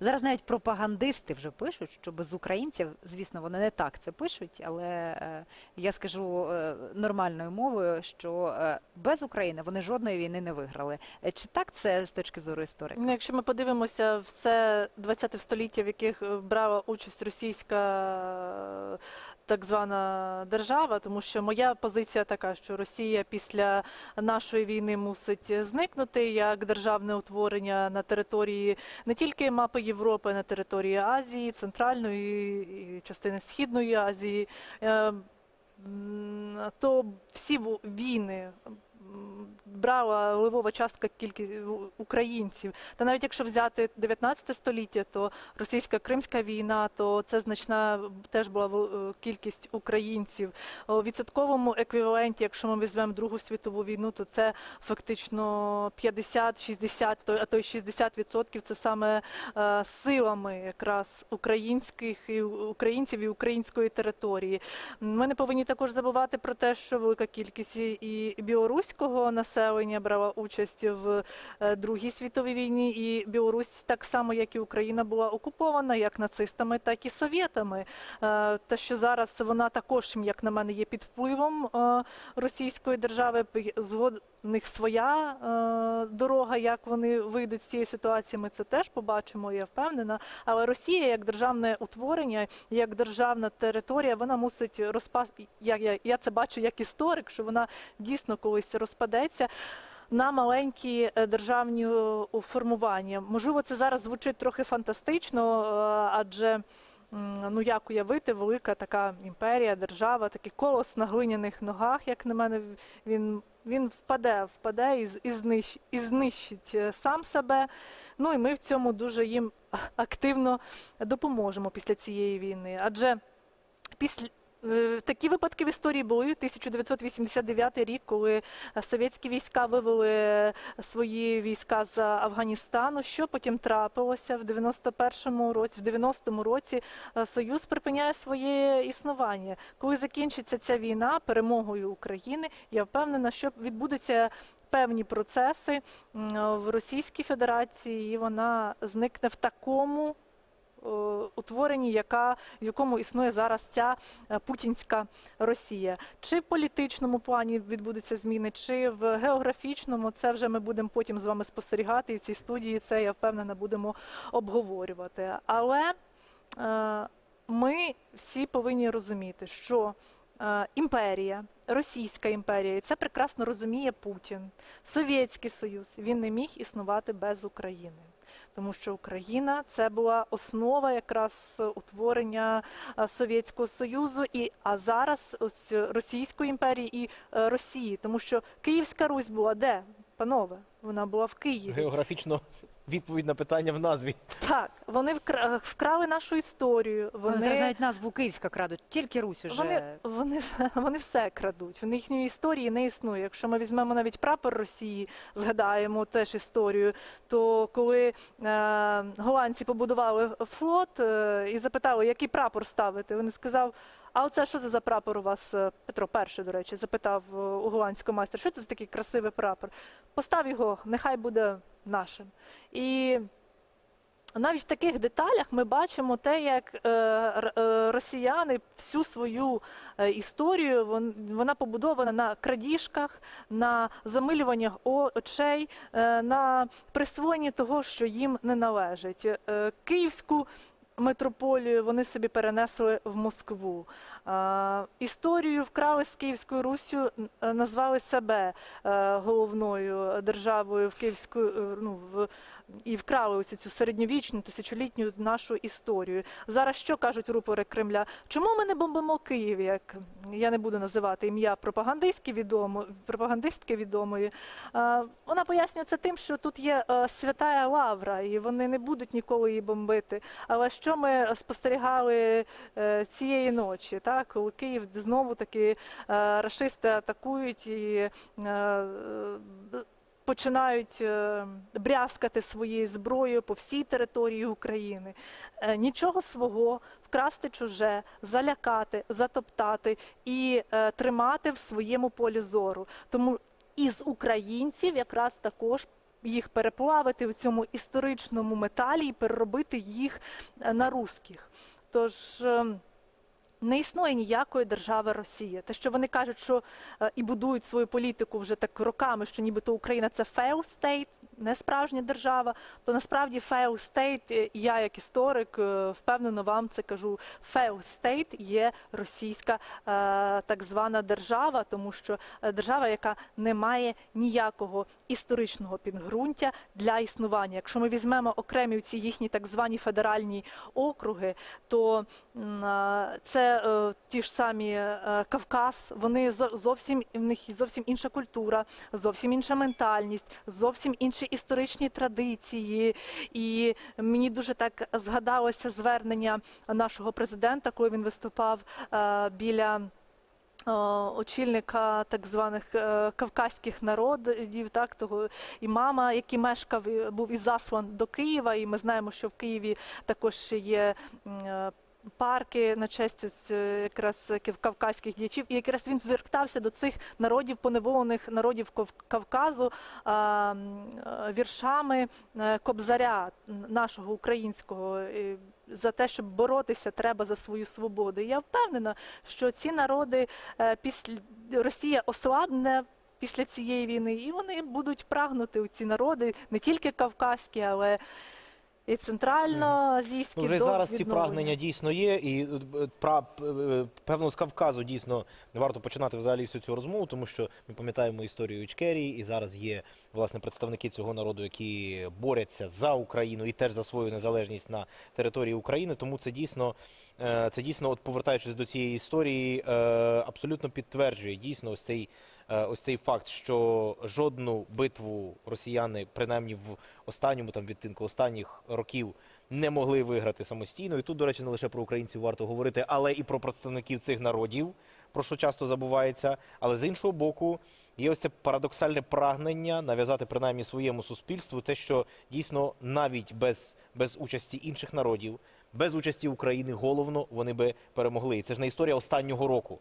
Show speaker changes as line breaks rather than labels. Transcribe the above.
Зараз навіть пропагандисти вже пишуть, що без українців, звісно, вони не так це пишуть, але е, я скажу е, нормальною мовою, що е, без України вони жодної війни не виграли. Чи так це з точки зору історика?
Ну, якщо ми подивимося все 20 століття, в яких брала участь російська так звана держава, тому що моя позиція така, що Росія після нашої війни мусить зникнути як державне утворення на території не тільки мапи Європи, на території Азії, Центральної і частини Східної Азії. Е, То всі війни брала ливова частка кількість українців. Та навіть якщо взяти 19 століття, то російська кримська війна, то це значна теж була е, кількість українців. У відсотковому еквіваленті, якщо ми візьмемо Другу світову війну, то це фактично 50-60, то- а то й 60% це саме е, силами якраз українських і українців і української території. Ми не повинні також забувати про те, що велика кількість і- і білоруського населення брала участь в е, Другій світовій війні, і Білорусь так само, як і Україна, була окупована як нацистами, так і совєтами. Е, Те, що зараз вона також, як на мене, є під впливом е, російської держави, згод них своя дорога, як вони вийдуть з цієї ситуації. Ми це теж побачимо, я впевнена. Але Росія, як державне утворення, як державна територія, вона мусить розпасти. Я, я, я це бачу як історик, що вона дійсно колись розпадеться. На маленькі е, державні е, формування. Можливо, це зараз звучить трохи фантастично, е, адже ну як уявити, велика така імперія, держава, такий колос на глиняних ногах, як на мене, він, він впаде, впаде і, і, знищ, і знищить сам себе. Ну і ми в цьому дуже їм активно допоможемо після цієї війни. Адже після Такі випадки в історії були 1989 рік, коли е, совєтські війська вивели свої війська з Афганістану. Що потім трапилося в 91-му році, в 90-му році е, Союз припиняє своє існування. Коли закінчиться ця війна перемогою України, я впевнена, що відбудуться певні процеси в Російській Федерації, і вона зникне в такому. Утворенні, яка в якому існує зараз ця е, путінська Росія, чи в політичному плані відбудуться зміни, чи в географічному, це вже ми будемо потім з вами спостерігати. І в цій студії це я впевнена будемо обговорювати. Але е, ми всі повинні розуміти, що е, імперія, Російська імперія, і це прекрасно розуміє Путін, Совєтський Союз, він не міг існувати без України. Тому що Україна це була основа якраз утворення е, Совєтського Союзу, і а зараз ось Російської імперії і е, Росії, тому що Київська Русь була де, панове? Вона була в Києві.
Географічно відповідь на питання в назві.
Так, вони вкра- вкрали нашу історію.
Вони зараз навіть назву Київська крадуть, тільки Русь уже.
Вони, вони, вони все крадуть. В їхньої історії не існує. Якщо ми візьмемо навіть прапор Росії, згадаємо теж історію, то коли е, голландці побудували флот е, і запитали, який прапор ставити, вони сказав. А оце що це за прапор у вас? Е, Петро І, до речі, запитав е, у голландського майстра, що це за такий красивий прапор? Постав його, нехай буде нашим. І навіть в таких деталях ми бачимо те, як е, росіяни всю свою історію вона побудована на крадіжках, на замилюваннях очей, на присвоєнні того, що їм не належить. Київську митрополію вони собі перенесли в Москву. Е, Історію вкрали з Київською Руссю, е, назвали себе е, головною державою в Київську, е, ну, в і вкрали ось цю середньовічну тисячолітню нашу історію. Зараз що кажуть рупори Кремля? Чому ми не бомбимо Київ? Як я не буду називати ім'я пропагандистки відомо, пропагандистки відомої. Вона пояснює це тим, що тут є святая лавра, і вони не будуть ніколи її бомбити. Але що ми спостерігали цієї ночі? Коли Київ знову таки е, рашисти атакують і. е, починають е, брязкати своєю зброєю по всій території України. Нічого свого, вкрасти чуже, залякати, затоптати і тримати в своєму полі зору. Тому із українців якраз також їх переплавити в цьому історичному металі і переробити їх на русських. Тож. Не існує ніякої держави Росія. Те, що вони кажуть, що е, і будують свою політику вже так роками, що нібито Україна це fail state, не справжня держава, то насправді state, е, і я як історик е, впевнено вам це кажу. Fail state є російська е, так звана держава, тому що е, держава, яка не має ніякого історичного підґрунтя для існування. Якщо ми візьмемо окремі ці їхні так звані федеральні округи, то м, а, е, ті ж самі е, Кавказ. Вони зовсім в них зовсім інша культура, зовсім інша ментальність, зовсім інші історичні традиції. І мені дуже так згадалося звернення нашого президента, коли він виступав е, біля. Очільника так званих кавказьких народів, так того імама, який мешкав був і заслан до Києва. І ми знаємо, що в Києві також є парки на честь ось, е, якраз кав- кавказьких діячів. І якраз він звертався до цих народів, поневолених народів Кав- Кавказу е, віршами е, Кобзаря нашого українського. За те, щоб боротися, треба за свою свободу. І я впевнена, що ці народи після Росія ослабне після цієї війни, і вони будуть прагнути у ці народи не тільки кавказькі, але і центральноазійські.
Ну, вже зараз ці прагнення дійсно є, і е, пра, е, певно з Кавказу дійсно не варто починати взагалі всю цю розмову, тому що ми пам'ятаємо історію Ічкерії, і зараз є власне представники цього народу, які борються за Україну і теж за свою незалежність на території України. Тому це дійсно, е, це дійсно, от повертаючись до цієї історії, абсолютно підтверджує дійсно ось цей. Е, Ось цей факт, що жодну битву росіяни, принаймні в останньому там відтинку останніх років, не могли виграти самостійно. І тут, до речі, не лише про українців варто говорити, але і про представників цих народів, про що часто забувається. Але з іншого боку, є ось це парадоксальне прагнення нав'язати принаймні своєму суспільству те, що дійсно навіть без, без участі інших народів. Без участі України головно вони би перемогли. І це ж не історія останнього року.